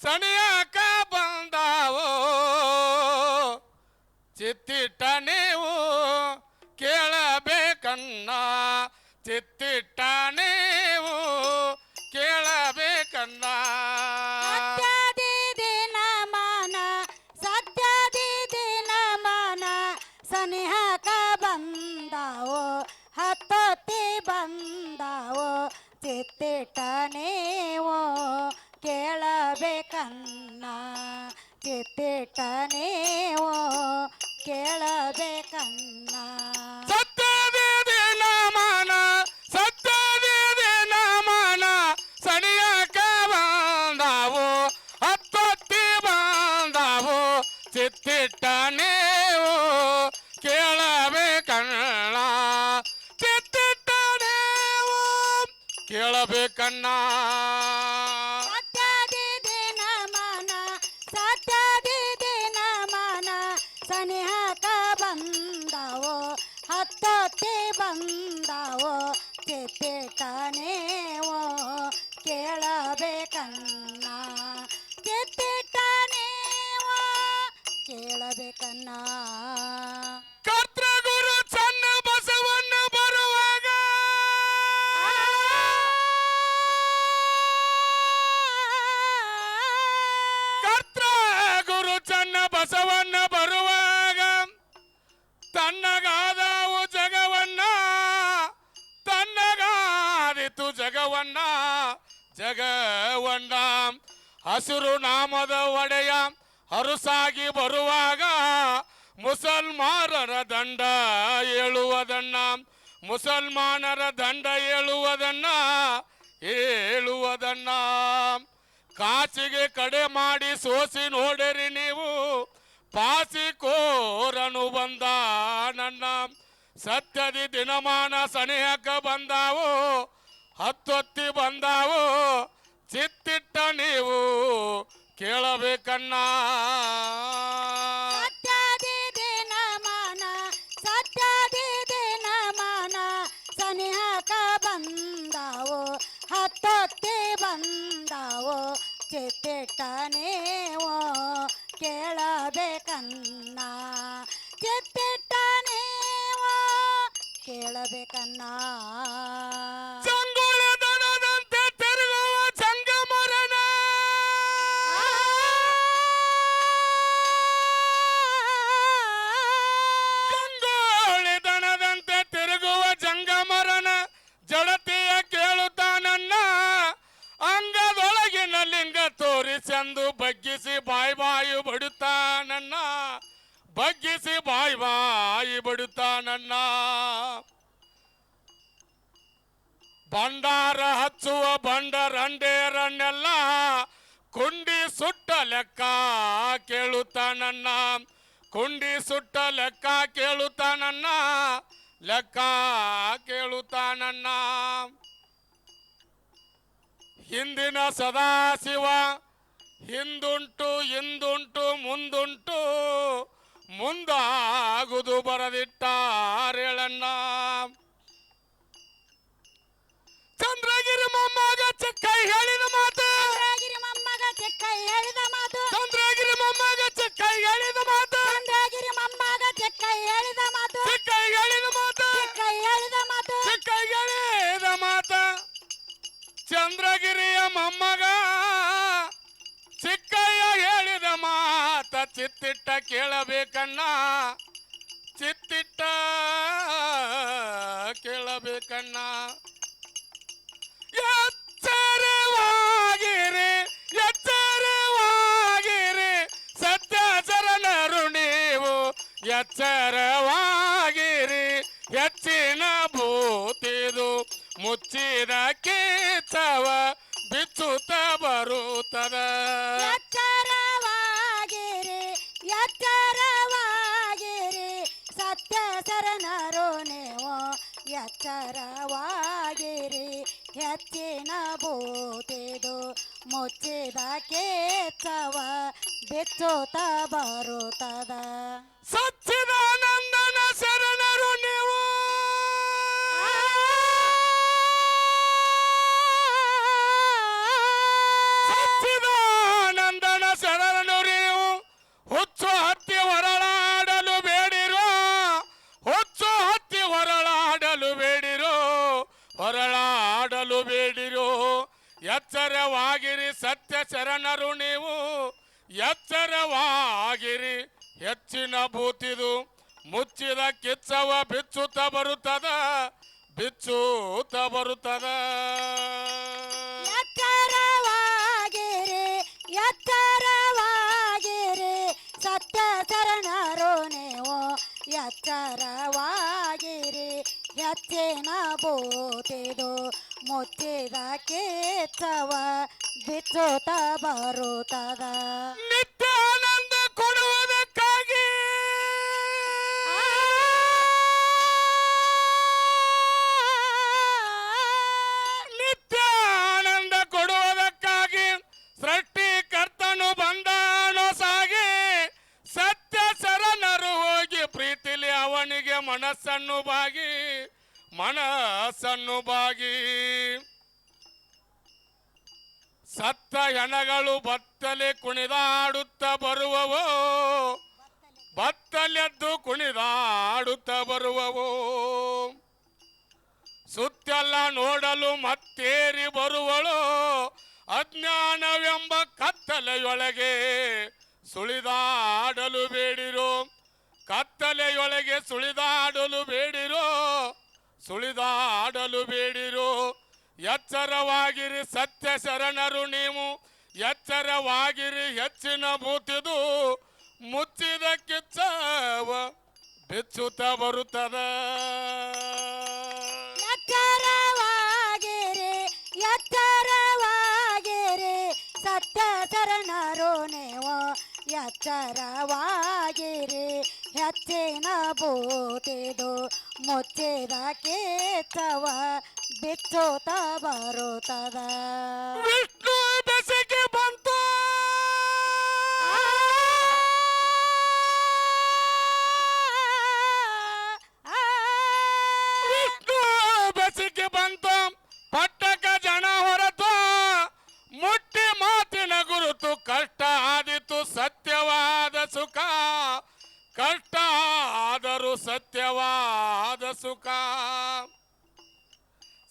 ಸನಿಯಾಕ ಚಿತ್ತಿಟ್ಟ ನೀವು ಕೇಳಬೇಕನ್ನ ಸತ್ಯದೇ ನಮನ ಸತ್ಯದೇ ನಮನ ಸನಿಯಾಕ ಬಂದಾವು ಹತ್ತೊತ್ತಿ ಬಂದಾವು ಚಿತ್ತಿಟ್ಟ ನೀವು ಕೇಳಬೇಕಣ್ಣ ಚಿತ್ತಿಟ್ಟ ನೀವು ಕೇಳಬೇಕಣ್ಣ ಹತ್ತೊತ್ತಿ ಕೆತ್ತೆ ತಾನೇವೋ ಕೇಳಬೇಕನ್ನ. ಚಿತ್ತಿಟ್ಟನೇವೋ ಕೇಳಬೇಕನ್ನ. ಜಗವನ್ನ ಜಗವನ್ನ. ಹಸಿರು ನಾಮದ ಒಡೆಯ ಹರುಸಾಗಿ ಬರುವಾಗ ಮುಸಲ್ಮಾನರ ದಂಡ ಏಳುವುದನ್ನ, ಮುಸಲ್ಮಾನರ ದಂಡ ಏಳುವುದನ್ನ ಏಳುವುದನ್ನ. ಕಾಚಿಗೆ ಕಡೆ ಮಾಡಿ ಸೋಸಿ ನೋಡಿರಿ ನೀವು ಪಾಸಿ ಕೋರನು ಬಂದ ನನ್ನ. ಸತ್ಯದಿ ದಿನಮಾನ ಸನಿಹಕ ಬಂದಾವು ಹತ್ತೊತ್ತಿ ಬಂದಾವು, ಚಿತ್ತಿಟ್ಟ ನೀವು ಕೇಳಬೇಕಣ್ಣ. ಹತ್ತೊತ್ತಿ ದಿನ ಚಿತ್ತಿಟ್ಟ ನೀವು ಕೇಳಬೇಕನ್ನ ಚಿತ್ತಿಟ್ಟ ನೀವು ಬಂದಾವೋ ಬಂದಾವೋ ಕೇಳಬೇಕನ್ನ ತೋರಿಸೆಂದು ಬಗ್ಗಿಸಿ ಬಾಯಿ ಬಾಯಿ ಬಡುತ್ತಾನನ್ನ ಬಗ್ಗಿಸಿ ಬಾಯಿ ಬಾಯಿ ಬಡುತ್ತಾನನ್ನ ಭಂಡಾರ ಹಚ್ಚುವ ಬಂಡರಂಡೇರನ್ನೆಲ್ಲ ಕುಂಡಿ ಸುಟ್ಟ ಲೆಕ್ಕ ಕೇಳುತ್ತ ನನ್ನ. ಕುಂಡಿ ಸುಟ್ಟ ಲೆಕ್ಕ ಕೇಳುತ್ತಾನನ್ನ ಲೆಕ್ಕ ಕೇಳುತ್ತಾನನ್ನ ಹಿಂದಿನ ಸದಾಶಿವ ಹಿಂದುಂಟು ಹಿಂದುಂಟು ಮುಂದುಂಟು ಮುಂದಾಗುದು ಬರದಿಟ್ಟಾರೇಳಣ್ಣ. ಚಂದ್ರಗಿರಿ ಮೊಮ್ಮಗ ಚಿಕ್ಕ ಹೇಳಿದ ಮಾತು. ಚಿತ್ತಿಟ್ಟ ಕೇಳಬೇಕಣ್ಣ. ಚಿತ್ತಿಟ್ಟ ಕೇಳಬೇಕಣ್ಣ. ಎಚ್ಚರವಾಗಿರಿ ಎಚ್ಚರವಾಗಿರಿ. ಸತ್ಯ ಶರಣರು ನೀವು ಎಚ್ಚರವಾಗಿರಿ. ಹೆಚ್ಚಿನ ಭೂತಿದು ಮುಚ್ಚಿದ ಕೇತವ ಬಿಚ್ಚುತ್ತ ಬರುತ್ತದ. ಎಚ್ಚರವಾಗಿರಿ. ಹೆಚ್ಚಿನ ಬೋತೆದು ಮುಚ್ಚಿದ ಕೇಚವ ಬಿಚ್ಚುತ್ತ ಬರುತ್ತದ. ಸಚ್ಚಿದಾನಂದನ ಶರಣರು ಎಚ್ಚರವಾಗಿರಿ ಸತ್ಯ ಶರಣರು ನೀವು. ಎಚ್ಚರವಾಗಿರಿ, ಹೆಚ್ಚಿನ ಭೂತಿದು ಮುಚ್ಚಿದ ಕಿಚ್ಚವ ಬಿಚ್ಚುತ್ತ ಬರುತ್ತದ ಬಿಚ್ಚುತ್ತ ಬರುತ್ತದ. ಎಚ್ಚರವಾಗಿರಿ ಎಚ್ಚರವಾಗಿರಿ ಸತ್ಯ ಶರಣರು ನೀವು. ಎಚ್ಚರವಾಗಿರಿ, ಹೆಚ್ಚಿನ ಬೂತಿದು ಮುಚ್ಚಿದ ಕಿಚ್ಚವ ಬಿಚ್ಚುತ್ತ ಬರುತ್ತದ. ನಿತ್ಯಾನಂದ ಕೊಡುವುದಕ್ಕಾಗಿ. ನಿತ್ಯಾನಂದ ಕೊಡುವುದಕ್ಕಾಗಿ ಸೃಷ್ಟಿಕರ್ತನು ಬಂದಾನೋ ಸಾಗಿ ಸತ್ಯ ಶರಣರು ಹೋಗಿ ಪ್ರೀತಿಲಿ ಅವನಿಗೆ ಮನಸ್ಸನ್ನು ಬಾಗಿ. ಮನಸ್ಸನ್ನು ಬಾಗಿ ಸತ್ತ ಹೆಣಗಳು ಬತ್ತಲೆ ಕುಣಿದಾಡುತ್ತ ಬರುವವೋ, ಬತ್ತಲೆದ್ದು ಕುಣಿದಾಡುತ್ತ ಬರುವವೋ. ಸುತ್ತೆಲ್ಲ ನೋಡಲು ಮತ್ತೇರಿ ಬರುವಳು, ಅಜ್ಞಾನವೆಂಬ ಕತ್ತಲೆಯೊಳಗೆ ಸುಳಿದಾಡಲು ಬೇಡಿರೋ ಸುಳಿದಾಡಲು ಬೇಡಿರು. ಎಚ್ಚರವಾಗಿರಿ ಸತ್ಯ ಶರಣರು ನೀವು. ಎಚ್ಚರವಾಗಿರಿ ಹೆಚ್ಚಿನ ಬೂತಿದು ಮುಚ್ಚಿದ ಕಿಚ್ಚವ ಬಿಚ್ಚುತ್ತ ಬರುತ್ತದ. ಎಚ್ಚರವಾಗಿರಿ ಎಚ್ಚರವಾಗಿರಿ. ಸತ್ಯ ಶರಣರು ನೀವು. ಎಚ್ಚರವಾಗಿರಿ, ಹೆಚ್ಚಿನ ಭೂತಿದು. ಮುಚ್ಚಿದ ತವ ಬಿಚ್ಚುತ್ತ ಬರುತ್ತದ ವಿಷ್ಣು ಬೆಸಗೆ ಬಂತು. ವಿಷ್ಣು ಬೆಸಗೆ ಬಂತು. ಪಟ್ಟಕ ಜನ ಹೊರತು. ಮುಟ್ಟಿ ಮಾತಿನ ಗುರುತು ಕಷ್ಟ ಆದಿತು, ಸತ್ಯವಾದ ಸುಖ. ಕಷ್ಟ ಆದರೂ ಸುಖ.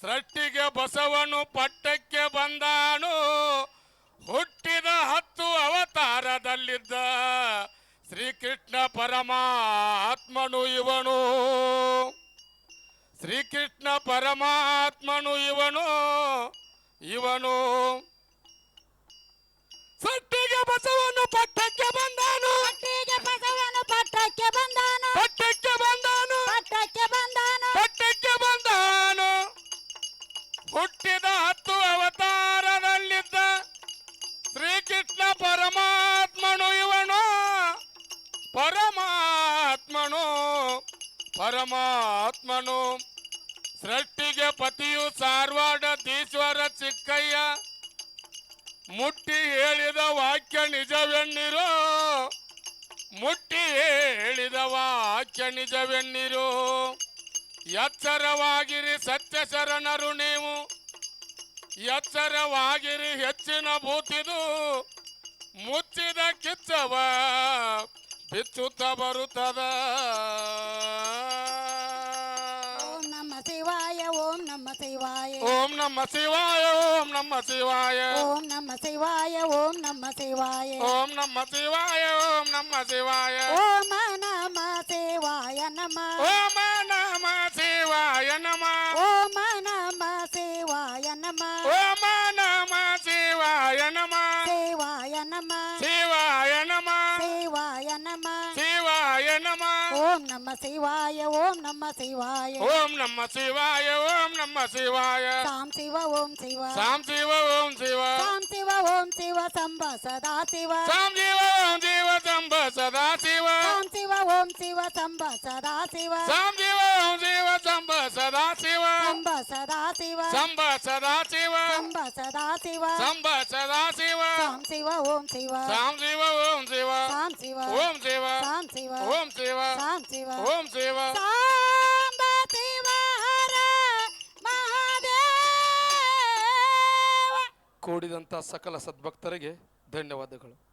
ಸೃಷ್ಟಿಗೆ ಬಸವನು ಪಟ್ಟಕ್ಕೆ ಬಂದಾನು. ಹುಟ್ಟಿದ ಹತ್ತು ಅವತಾರದಲ್ಲಿದ್ದ ಶ್ರೀಕೃಷ್ಣ ಪರಮಾತ್ಮನು ಇವನು. ಶ್ರೀಕೃಷ್ಣ ಪರಮಾತ್ಮನು ಇವನು ಇವನು. ಸೃಷ್ಟಿಗೆ ಬಸವನು ಪಟ್ಟಕ್ಕೆ ಬಂದಾನು. ಬಸವನು ಪಟ್ಟಕ್ಕೆ ಬಂದಾನು. ಪಟ್ಟಕ್ಕೆ ಬಂದಾನು. ಪಟ್ಟಕ್ಕೆ ಬಂದಾನು ಪಟ್ಟಕ್ಕೆ ಬಂದಾನು? ಹುಟ್ಟಿದ ಹತ್ತು ಅವತಾರದಲ್ಲಿದ್ದ ಶ್ರೀಕೃಷ್ಣ ಪರಮಾತ್ಮನು ಇವನು. ಪರಮಾತ್ಮನು ಪರಮಾತ್ಮನು. ಸೃಷ್ಟಿಗೆ ಪತಿಯು ಸಾರ್ವಾಡದೀಶ್ವರ ಚಿಕ್ಕಯ್ಯ. ಮುಟ್ಟಿ ಹೇಳಿದ ವಾಕ್ಯ ನಿಜವೆನ್ನಿರೋ. ಮುಟ್ಟಿ ಹೇಳಿದ ವಾಕ್ಯ ನಿಜವೆನ್ನಿರೋ. ಎಚ್ಚರವಾಗಿರಿ ಸತ್ಯ ಶರಣರು ನೀವು. ಎಚ್ಚರವಾಗಿರಿ ಹೆಚ್ಚಿನ ಭೂತಿದು. ಮುಚ್ಚಿದ ಕಿಚ್ಚವ ಬಿಚ್ಚುತ್ತ ಬರುತ್ತದ. ಓಂ ನಮ ಶಿವಾಯ ಓಂ ನಮ ಶಿವಾಯ. ಓಂ ನಮ ಶಿವಾಯ ಓಂ ನಮ ಶಿವಾಯ. ಓಂ ನಮ ಶಿವಾಯ ಓಂ ನಮ ಶಿವಾಯ. ಓಂ ನಮ ಶಿವಾಯ ಓಂ ನಮ ಶಿವಾಯ. ಓಂ ನಮ ಶಿವಾಯ ನಮ. ಓಂ ಓಂ ನಮ ಶಿವಾಯ நம்ம சிவாய ஓம் நம்ம சிவாய ஓம் நம்ம சிவாய சாம் சிவ ஓம் சிவ சாம் சிவ ஓம் சிவ சாம் சிவ ஓம் சிவ சம்ப சதா சிவ சாம் சிவ ஓம் சிவ சம்ப சதா சிவ சாம் சிவ ஓம் சிவ சம்ப சதா சிவ சாம் சிவ ஓம் சிவ சம்ப சதா சிவ சம்ப சதா சிவ சம்ப சதா சிவ சம்ப சதா சிவ சம்ப சதா சிவ சாம் சிவ ஓம் சிவ சாம் சிவ ஓம் சிவ சாம் சிவ ஓம் சிவ சாம் சிவ ஓம் சிவ சாம் சிவ ஓம் சிவ சாம் ಕೂಡಿದಂಥ ಸಕಲ ಸದ್ಭಕ್ತರಿಗೆ ಧನ್ಯವಾದಗಳು.